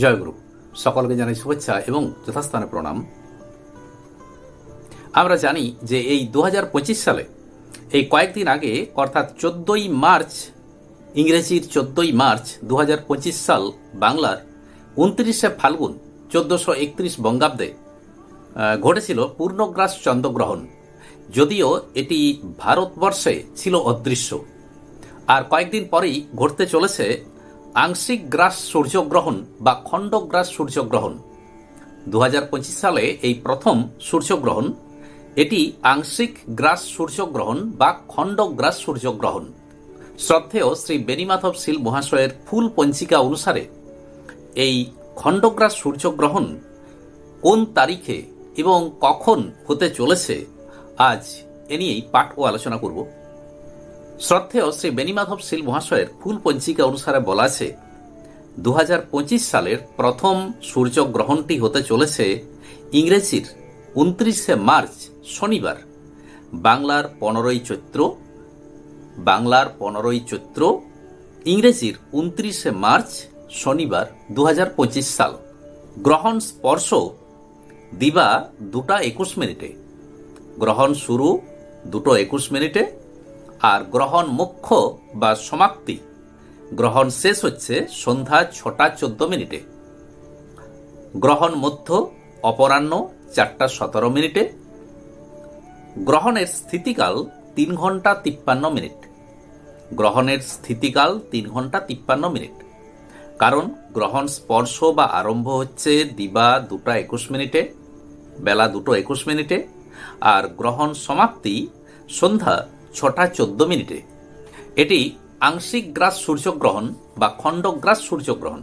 জয়গুরু সকলকে জানাই শুভেচ্ছা এবং যথাস্থানে প্রণাম। আমরা জানি যে এই দু হাজার পঁচিশ সালে, এই কয়েকদিন আগে, অর্থাৎ চোদ্দই মার্চ, ইংরেজির চোদ্দই মার্চ দু হাজার পঁচিশ সাল বাংলার উনত্রিশে ফাল্গুন চোদ্দশো একত্রিশ বঙ্গাব্দে ঘটেছিল পূর্ণগ্রাস চন্দ্রগ্রহণ। যদিও এটি ভারতবর্ষে ছিল অদৃশ্য। আর কয়েকদিন পরেই ঘটতে চলেছে আংশিক গ্রাস সূর্যগ্রহণ বা খণ্ডগ্রাস সূর্যগ্রহণ। দু হাজার পঁচিশ সালে এই প্রথম সূর্যগ্রহণ, এটি আংশিক গ্রাস সূর্যগ্রহণ বা খণ্ডগ্রাস সূর্যগ্রহণ। শ্রদ্ধেয় শ্রী বেনিমাধব শীল মহাশয়ের ফুল পঞ্জিকা অনুসারে, এই খণ্ডগ্রাস সূর্যগ্রহণ কোন তারিখে এবং কখন হতে চলেছে, আজ এ নিয়েই পাঠ ও আলোচনা করব। শ্রদ্ধেয় শ্রী বেনিমাধব শীল মহাশয়ের ফুল পঞ্জিকা অনুসারে বলা আছে দু সালের প্রথম সূর্যগ্রহণটি হতে চলেছে ইংরেজির উনত্রিশে মার্চ শনিবার। বাংলার পনেরোই চৈত্র, বাংলার পনেরোই চৈত্র, ইংরেজির উনত্রিশে মার্চ শনিবার দু হাজার পঁচিশ সাল। গ্রহণ স্পর্শ দিবা দুটা একুশ মিনিটে। গ্রহণ শুরু দুটো একুশ মিনিটে আর গ্রহণ মুখ্য বা সমাপ্তি। গ্রহণ শেষ হচ্ছে সন্ধ্যা ছটা চোদ্দ মিনিটে। গ্রহণ মধ্য অপরাহ্ন চারটা সতেরো মিনিটে। গ্রহণের স্থিতিকাল তিন ঘণ্টা তিপ্পান্ন মিনিট। গ্রহণের স্থিতিকাল তিন ঘণ্টা তিপ্পান্ন মিনিট। কারণ গ্রহণ স্পর্শ বা আরম্ভ হচ্ছে দিবা দুটা একুশ মিনিটে, বেলা দুটো একুশ মিনিটে। আর গ্রহণ সমাপ্তি সন্ধ্যা ছটা চোদ্দ মিনিটে। এটি আংশিক গ্রাস সূর্যগ্রহণ বা খণ্ডগ্রাস সূর্যগ্রহণ।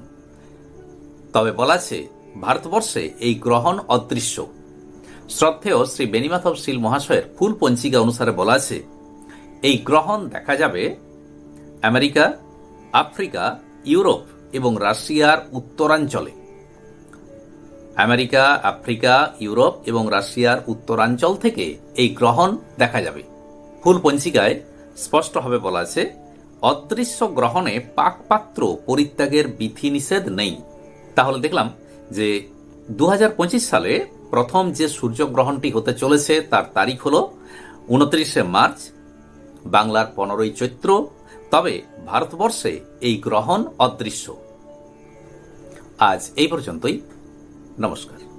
তবে বলা আছে, ভারতবর্ষে এই গ্রহণ অদৃশ্য। শ্রদ্ধেয় শ্রী বেনিমাধব শীল মহাশয়ের ফুল পঞ্চিকা অনুসারে বলা আছে, এই গ্রহণ দেখা যাবে আমেরিকা, আফ্রিকা, ইউরোপ এবং রাশিয়ার উত্তরাঞ্চলে। আমেরিকা, আফ্রিকা, ইউরোপ এবং রাশিয়ার উত্তরাঞ্চল থেকে এই গ্রহণ দেখা যাবে। ফুল পঞ্চিকায় স্পষ্টভাবে বলা আছে, অদৃশ্য গ্রহণে পাকপাত্র পরিত্যাগের বিধিনিষেধ নেই। তাহলে দেখলাম যে দু হাজার পঁচিশ সালে প্রথম যে সূর্যগ্রহণটি হতে চলেছে তার তারিখ হল উনত্রিশে মার্চ, বাংলার পনেরোই চৈত্র। তবে ভারতবর্ষে এই গ্রহণ অদৃশ্য। আজ এই পর্যন্তই। নমস্কার।